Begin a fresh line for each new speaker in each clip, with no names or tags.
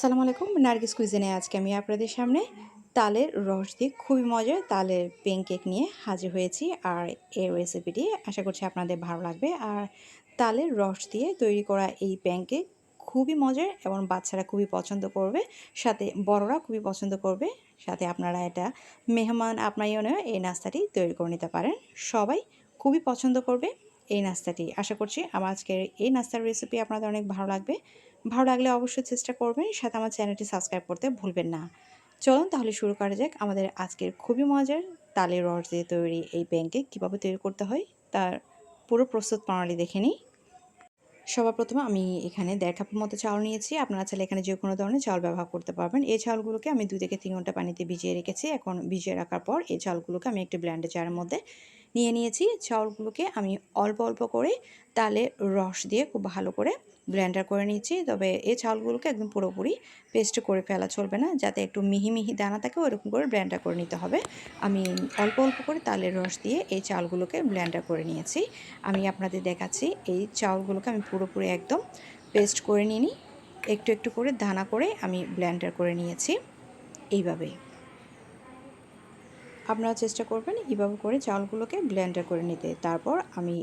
আসসালামু আলাইকুম। নার্গিস কুইজিনে আজকে আমি আপনাদের সামনে তালের রস দিয়ে খুবই মজার তালের প্যানকেক নিয়ে হাজির হয়েছি আর এই রেসিপিটি আশা করছি আপনাদের ভালো লাগবে। আর তালের রস দিয়ে তৈরি করা এই প্যানকেক খুবই মজার এবং বাচ্চারা খুবই পছন্দ করবে, সাথে বড়রা খুবই পছন্দ করবে, সাথে আপনারা এটা মেহমান আপনাইও এই নাস্তাটি তৈরি করে নিতে পারেন। সবাই খুবই পছন্দ করবে। এই নাস্তাটি। আশা করছি আমার আজকের এই নাস্তার রেসিপি আপনাদের অনেক ভালো লাগবে। ভালো লাগলে অবশ্যই চেষ্টা করবেন সাথে আমার চ্যানেলটি সাবস্ক্রাইব করতে ভুলবেন না। চলুন তাহলে শুরু করা যাক আমাদের আজকের খুবই মজার তালের রস দিয়ে তৈরি এই প্যানকেক কীভাবে তৈরি করতে হয়, তার পুরো প্রস্তুত প্রণালী দেখে নিই। সবার প্রথমে আমি এখানে দেড় কাপের মতো চাল নিয়েছি। আপনারা চাইলে এখানে যে কোনো ধরনের চাল ব্যবহার করতে পারবেন। এই চালগুলোকে আমি দুই থেকে তিন ঘণ্টা পানিতে ভিজিয়ে রেখেছি। এখন ভিজিয়ে রাখার পর এই চালগুলোকে আমি একটি ব্ল্যান্ডের জারের মধ্যে নিয়ে নিয়েছি। চাউলগুলোকে আমি অল্প অল্প করে তালে রস দিয়ে খুব ভালো করে ব্লেন্ডার করে নিচ্ছি। তবে এই চাউলগুলোকে একদম পুরোপুরি পেস্ট করে ফেলা চলবে না, যাতে একটু মিহি মিহি দানা থাকে ওরকম করে ব্লেন্ডার করে নিতে হবে। আমি অল্প অল্প করে তালের রস দিয়ে এই চাউলগুলোকে ব্লেন্ডার করে নিয়েছি। আমি আপনাদের দেখাচ্ছি, এই চাউলগুলোকে আমি পুরোপুরি একদম পেস্ট করে নিই একটু একটু করে দানা করে আমি ব্লেন্ডার করে নিয়েছি। এইভাবে আপনারা চেষ্টা করবেন এইভাবে করে চাউলগুলোকে ব্লেন্ডার করে নিতে। তারপর আমি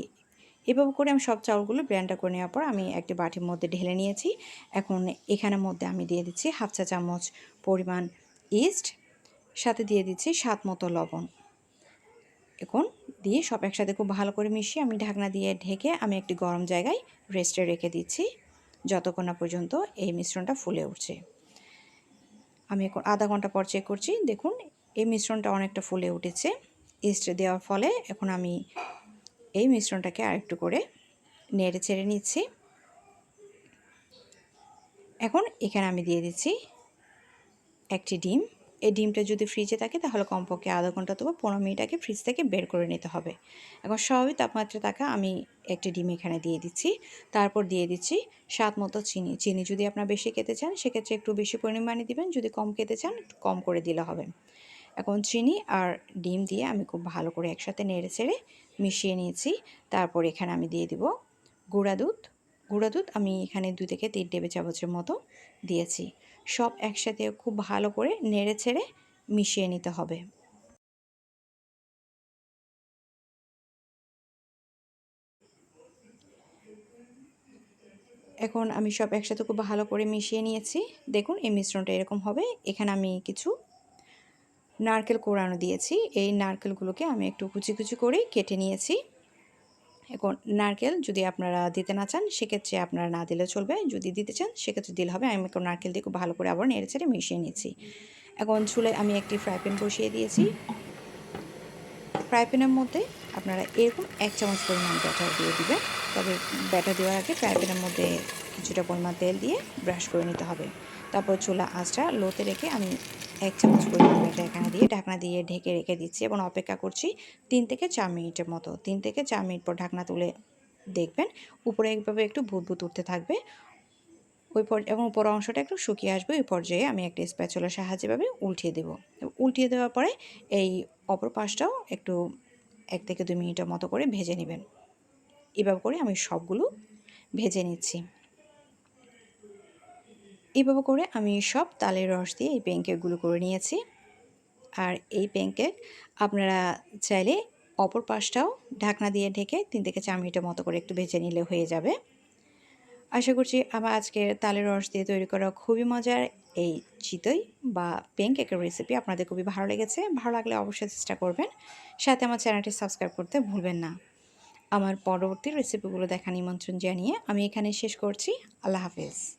এভাবে করে আমি সব চাউলগুলো ব্লেন্ডার করে নেওয়ার পর আমি একটি বাটির মধ্যে ঢেলে নিয়েছি। এখন এখানের মধ্যে আমি দিয়ে দিচ্ছি হাফ চা চামচ পরিমাণ ইস্ট সাথে দিয়ে দিচ্ছি স্বাদ মতো লবণ। এখন দিয়ে সব একসাথে খুব ভালো করে মিশিয়ে আমি ঢাকনা দিয়ে ঢেকে আমি একটি গরম জায়গায় রেস্টে রেখে দিচ্ছি। যতক্ষণ না পর্যন্ত এই মিশ্রণটা ফুলে উঠছে। আমি এখন আধা ঘণ্টা পর চেক করছি। দেখুন এই মিশ্রণটা অনেকটা ফুলে উঠেছে। ইস্ট দেওয়ার ফলে এখন আমি এই মিশ্রণটাকে আরেকটু করে নেড়ে ছেড়ে নিচ্ছি। এখন এখানে আমি দিয়ে দিচ্ছি একটি ডিম। এই ডিমটা যদি ফ্রিজে থাকে তাহলে কমপক্ষে আধা ঘণ্টা অথবা পনেরো মিনিট আগে ফ্রিজ থেকে বের করে নিতে হবে। এখন স্বাভাবিক তাপমাত্রা থাকা আমি একটি ডিম এখানে দিয়ে দিচ্ছি। তারপর দিয়ে দিচ্ছি স্বাদ মতো চিনি। চিনি যদি আপনার বেশি খেতে চান, সেক্ষেত্রে একটু বেশি পরিমাণে দিবেন। যদি কম খেতে চান কম করে দিলে হবে। এখন চিনি আর ডিম দিয়ে আমি খুব ভালো করে একসাথে নেড়ে ছেড়ে মিশিয়ে নিয়েছি। তারপর এখানে আমি দিয়ে দিব গুঁড়া দুধ। গুঁড়া দুধ আমি এখানে দু থেকে তিন টেবিল চামচের মতো দিয়েছি। সব একসাথে খুব ভালো করে নেড়ে ছেড়ে মিশিয়ে নিতে হবে। এখন আমি সব একসাথে খুব ভালো করে মিশিয়ে নিয়েছি। দেখুন এই মিশ্রণটা এরকম হবে। এখানে আমি কিছু নারকেল কোড়ানো দিয়েছি। এই নারকেলগুলোকে আমি একটু কুচি কুচি করে কেটে নিয়েছি। এখন নারকেল যদি আপনারা দিতে না চান, সেক্ষেত্রে আপনারা না দিলে চলবে। যদি দিতে চান, সেক্ষেত্রে দিলে হবে। আমি এখন নারকেল দিয়ে খুব ভালো করে আবার নেড়ে ছেড়ে মিশিয়ে নিয়েছি এখন চুলে আমি একটি ফ্রাই প্যান বসিয়ে দিয়েছি। ফ্রাই প্যানের মধ্যে আপনারা এরকম এক চামচ পরিমাণ ব্যাটার দিয়ে দিবেন। তবে ব্যাটার দেওয়ার আগে ফ্রাই প্যানের মধ্যে কিছুটা পরিমাণ তেল দিয়ে ব্রাশ করে নিতে হবে। তারপর চুলা আঁচটা লোতে রেখে আমি এক চামচ পরিমাণ ব্যাটার এখানে দিয়ে, ঢাকনা দিয়ে ঢেকে রেখে দিচ্ছি এবং অপেক্ষা করছি তিন থেকে চার মিনিটের মতো। তিন থেকে চার মিনিট পর ঢাকনা তুলে দেখবেন উপরে একভাবে একটু ভুত উঠতে থাকবে। ওই পর এবং উপর অংশটা একটু শুকিয়ে আসবে, ওই পর্যায়ে আমি একটা স্প্যাচুলার সাহায্যেভাবে উল্টিয়ে দেবো। উল্টিয়ে দেওয়ার পরে এই অপর পাশটাও একটু এক থেকে দুই মিনিটের মতো করে ভেজে নেবেন। এভাবে করে আমি সবগুলো ভেজে নিচ্ছি। এইভাবে করে আমি সব তালের রস দিয়ে এই প্যানকেকগুলো করে নিয়েছি। আর এই প্যানকেক আপনারা চাইলে অপর পাশটাও ঢাকনা দিয়ে ঢেকে তিন থেকে চার মিনিটের মতো করে একটু ভেজে নিলে হয়ে যাবে। আশা করছি আমার আজকের তালের রস দিয়ে তৈরি করা খুবই মজার এই চিতই বা প্যানকেকের রেসিপি আপনাদের খুবই ভালো লেগেছে। ভালো লাগলে অবশ্যই চেষ্টা করবেন। সাথে আমার চ্যানেলটি সাবস্ক্রাইব করতে ভুলবেন না। আমার পরবর্তী রেসিপিগুলো দেখা নিমন্ত্রণ জানিয়ে আমি এখানে শেষ করছি। আল্লাহ হাফেজ।